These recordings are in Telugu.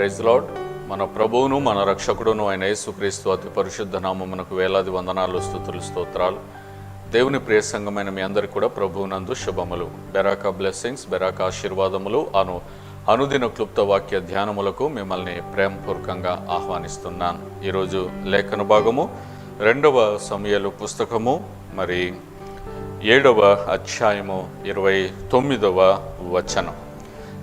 ప్రైజ్ లాడ్ మన ప్రభువును మన రక్షకుడును అయిన యేసుక్రీస్తు అతి పరిశుద్ధ నామమునకు వేలాది వందనాలు స్థుతులు స్తోత్రాలు. దేవుని ప్రియ సంఘమైన మీ అందరికీ కూడా ప్రభువునందు శుభములు. బెరాకా బ్లెస్సింగ్స్ బెరాకా ఆశీర్వాదములు అను అనుదిన క్లుప్త వాక్య ధ్యానములకు మిమ్మల్ని ప్రేమపూర్వకంగా ఆహ్వానిస్తున్నాను. ఈరోజు లేఖన భాగము రెండవ సమయలు పుస్తకము మరి ఏడవ అధ్యాయము ఇరవై తొమ్మిదవ వచనం.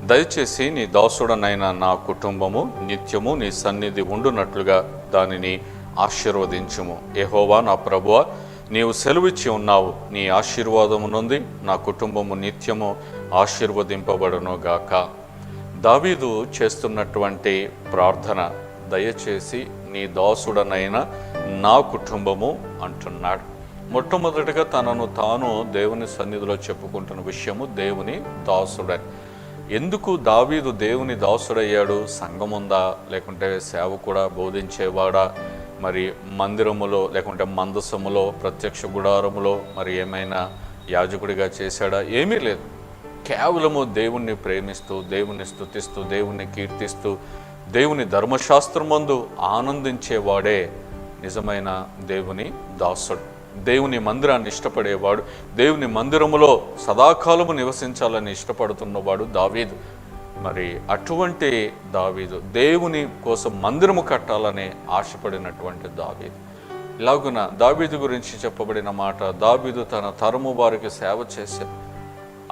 దయచేసి నీ దాసుడనైన నా కుటుంబము నిత్యము నీ సన్నిధి ఉండునట్లుగా దానిని ఆశీర్వదించుము. ఏహోవా నా ప్రభువ నీవు సెలవిచ్చి ఉన్నావు. నీ ఆశీర్వాదము నుండి నా కుటుంబము నిత్యము ఆశీర్వదింపబడును గాక దావీదు చేస్తున్నటువంటి ప్రార్థన దయచేసి నీ దాసుడనైన నా కుటుంబము అంటున్నాడు. మొట్టమొదటిగా తనను తాను దేవుని సన్నిధిలో చెప్పుకుంటున్న విషయము దేవుని దాసుడని. ఎందుకు దావీదు దేవుని దాసుడయ్యాడు? సంఘం ఉందా లేకుంటే సేవకుడా బోధించేవాడా? మరి మందిరములో లేకుంటే మందసములో ప్రత్యక్ష గుడారములో మరి ఏమైనా యాజకుడిగా చేశాడా? ఏమీ లేదు. కేవలము దేవుణ్ణి ప్రేమిస్తూ దేవుణ్ణి స్తుతిస్తూ దేవుణ్ణి కీర్తిస్తూ దేవుని ధర్మశాస్త్రమందు ఆనందించేవాడే నిజమైన దేవుని దాసుడు. దేవుని మందిరాన్ని ఇష్టపడేవాడు. దేవుని మందిరములో సదాకాలము నివసించాలని ఇష్టపడుతున్నవాడు దావీదు. మరి అటువంటి దావీదు దేవుని కోసం మందిరము కట్టాలని ఆశపడినటువంటి దావీదు. ఇలాగున దావీదు గురించి చెప్పబడిన మాట దావీదు తన తరము వారికి సేవ చేశాడు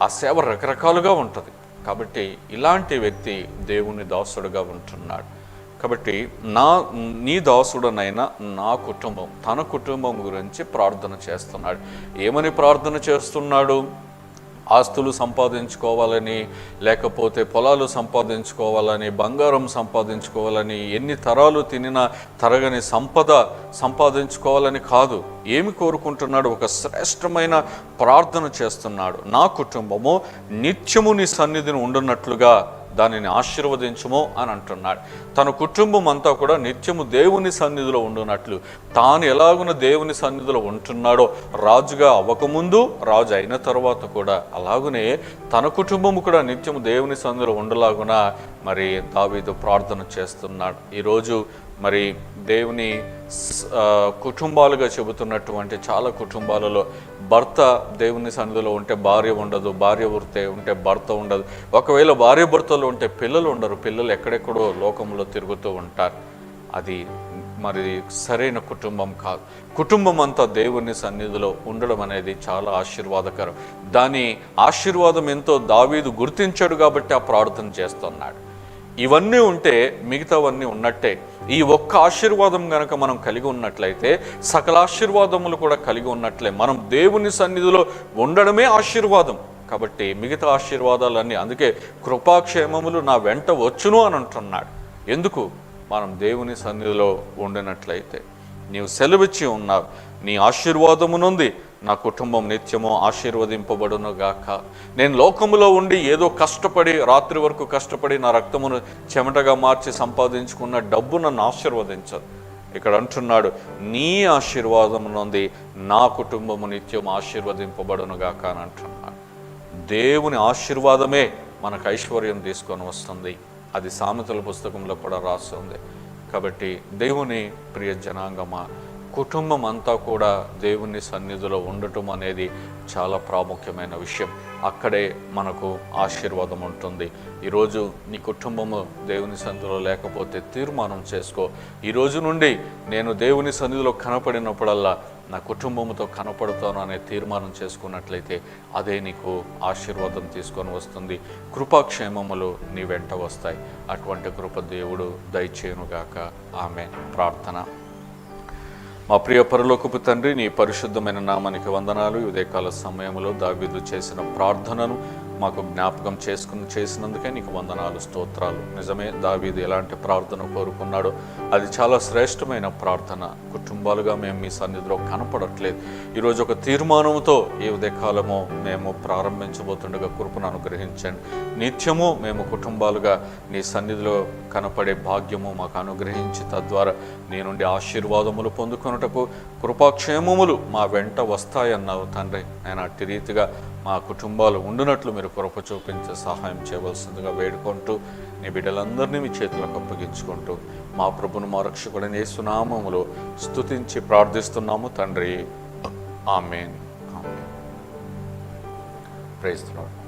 ఆ సేవ రకరకాలుగా ఉంటుంది. కాబట్టి ఇలాంటి వ్యక్తి దేవుని దాసుడుగా ఉంటున్నాడు. కాబట్టి నా నీ దాసుడనైనా నా కుటుంబం తన కుటుంబం గురించి ప్రార్థన చేస్తున్నాడు. ఏమని ప్రార్థన చేస్తున్నాడు? ఆస్తులు సంపాదించుకోవాలని లేకపోతే పొలాలు సంపాదించుకోవాలని బంగారం సంపాదించుకోవాలని ఎన్ని తరాలు తినినా తరగని సంపద సంపాదించుకోవాలని కాదు. ఏమి కోరుకుంటున్నాడు? ఒక శ్రేష్టమైన ప్రార్థన చేస్తున్నాడు. నా కుటుంబము నిత్యము నీ సన్నిధిని ఉండున్నట్లుగా దానిని ఆశీర్వదించము అని అంటున్నాడు. తన కుటుంబం అంతా కూడా నిత్యము దేవుని సన్నిధిలో ఉండునట్లు. తాను ఎలాగున దేవుని సన్నిధిలో ఉంటున్నాడో రాజుగా అవ్వకముందు రాజు అయిన తర్వాత కూడా అలాగునే తన కుటుంబం కూడా నిత్యము దేవుని సన్నిధిలో ఉండలాగున మరి దావీదు ప్రార్థన చేస్తున్నాడు. ఈరోజు మరి దేవుని కుటుంబాలుగా చెబుతున్నటువంటి చాలా కుటుంబాలలో భర్త దేవుని సన్నిధిలో ఉంటే భార్య ఉండదు భార్య ఉంటే ఉంటే భర్త ఉండదు. ఒకవేళ భార్య భర్తలు ఉంటే పిల్లలు ఉండరు పిల్లలు ఎక్కడెక్కడో లోకంలో తిరుగుతూ ఉంటారు. అది మరి సరైన కుటుంబం కాదు కుటుంబం అంతా దేవుని సన్నిధిలో ఉండడం అనేది చాలా ఆశీర్వాదకరం. దాని ఆశీర్వాదం ఎంతో దావీదు గుర్తించాడు కాబట్టి ఆ ప్రార్థన చేస్తున్నాడు. ఇవన్నీ ఉంటే మిగతావన్నీ ఉన్నట్టే. ఈ ఒక్క ఆశీర్వాదం గనక మనం కలిగి ఉన్నట్లయితే సకల ఆశీర్వాదములు కూడా కలిగి ఉన్నట్లే. మనం దేవుని సన్నిధిలో ఉండడమే ఆశీర్వాదం. కాబట్టి మిగతా ఆశీర్వాదాలన్నీ అందుకే కృపాక్షేమములు నా వెంట వచ్చును అని అంటున్నాడు. ఎందుకు? మనం దేవుని సన్నిధిలో ఉండినట్లయితే. నీవు సెలవిచ్చి ఉన్నావు. నీ ఆశీర్వాదము నుండి నా కుటుంబం నిత్యము ఆశీర్వదింపబడును గాక నేను లోకములో ఉండి ఏదో కష్టపడి రాత్రి వరకు కష్టపడి నా రక్తమును చెమటగా మార్చి సంపాదించుకున్న డబ్బు నన్ను ఆశీర్వదించదు. ఇక్కడ అంటున్నాడు నీ ఆశీర్వాదము నుండి నా కుటుంబము నిత్యం ఆశీర్వదింపబడును గాక అని అంటున్నాడు. దేవుని ఆశీర్వాదమే మనకు ఐశ్వర్యం తీసుకొని వస్తుంది. అది సామెతల పుస్తకంలో కూడా రాస్తుంది కాబట్టి దేవుని ప్రియ జనాంగమా కుటుంబం అంతా కూడా దేవుని సన్నిధిలో ఉండటం అనేది చాలా ప్రాముఖ్యమైన విషయం. అక్కడే మనకు ఆశీర్వాదం ఉంటుంది. ఈరోజు నీ కుటుంబము దేవుని సన్నిధిలో లేకపోతే తీర్మానం చేసుకో. ఈ రోజు నుండి నేను దేవుని సన్నిధిలో కనపడినప్పుడల్లా నా కుటుంబంతో కనపడతాను అనే తీర్మానం చేసుకున్నట్లయితే అదే నీకు ఆశీర్వాదం తీసుకొని వస్తుంది. కృపాక్షేమములు నీ వెంట వస్తాయి. అటువంటి కృప దేవుడు దయచేయునుగాక. ఆమె ప్రార్థన. మా ప్రియ పరలోకపు తండ్రి నీ పరిశుద్ధమైన నామానికి వందనాలు. ఇదే ఉదయకాల సమయంలో దావీదు చేసిన ప్రార్థనను మాకు జ్ఞాపకం చేసుకుని చేసినందుకే నీకు వందనాలు స్తోత్రాలు. నిజమే దావీది ఎలాంటి ప్రార్థన కోరుకున్నాడో అది చాలా శ్రేష్టమైన ప్రార్థన. కుటుంబాలుగా మేము మీ సన్నిధిలో కనపడట్లేదు. ఈరోజు ఒక తీర్మానంతో ఈ ఉదయకాలము మేము ప్రారంభించబోతుండగా కృపను అనుగ్రహించండి. నిత్యము మేము కుటుంబాలుగా నీ సన్నిధిలో కనపడే భాగ్యము మాకు అనుగ్రహించి తద్వారా నీ నుండి ఆశీర్వాదములు పొందుకొనుటకు కృపాక్షేమములు మా వెంట వస్తాయన్నావు తండ్రి. నేను అట్టి రీతిగా మా కుటుంబాలు ఉండునట్లు మీరు కృప చూపించే సహాయం చేయవలసిందిగా వేడుకుంటూ నీ బిడ్డలందరినీ మీ చేతులకు అప్పగించుకుంటూ మా ప్రభును మా రక్షకుడని సునామములో స్తుతించి ప్రార్థిస్తున్నాము తండ్రి. ఆమెన్. ఆమెన్. ప్రైజ్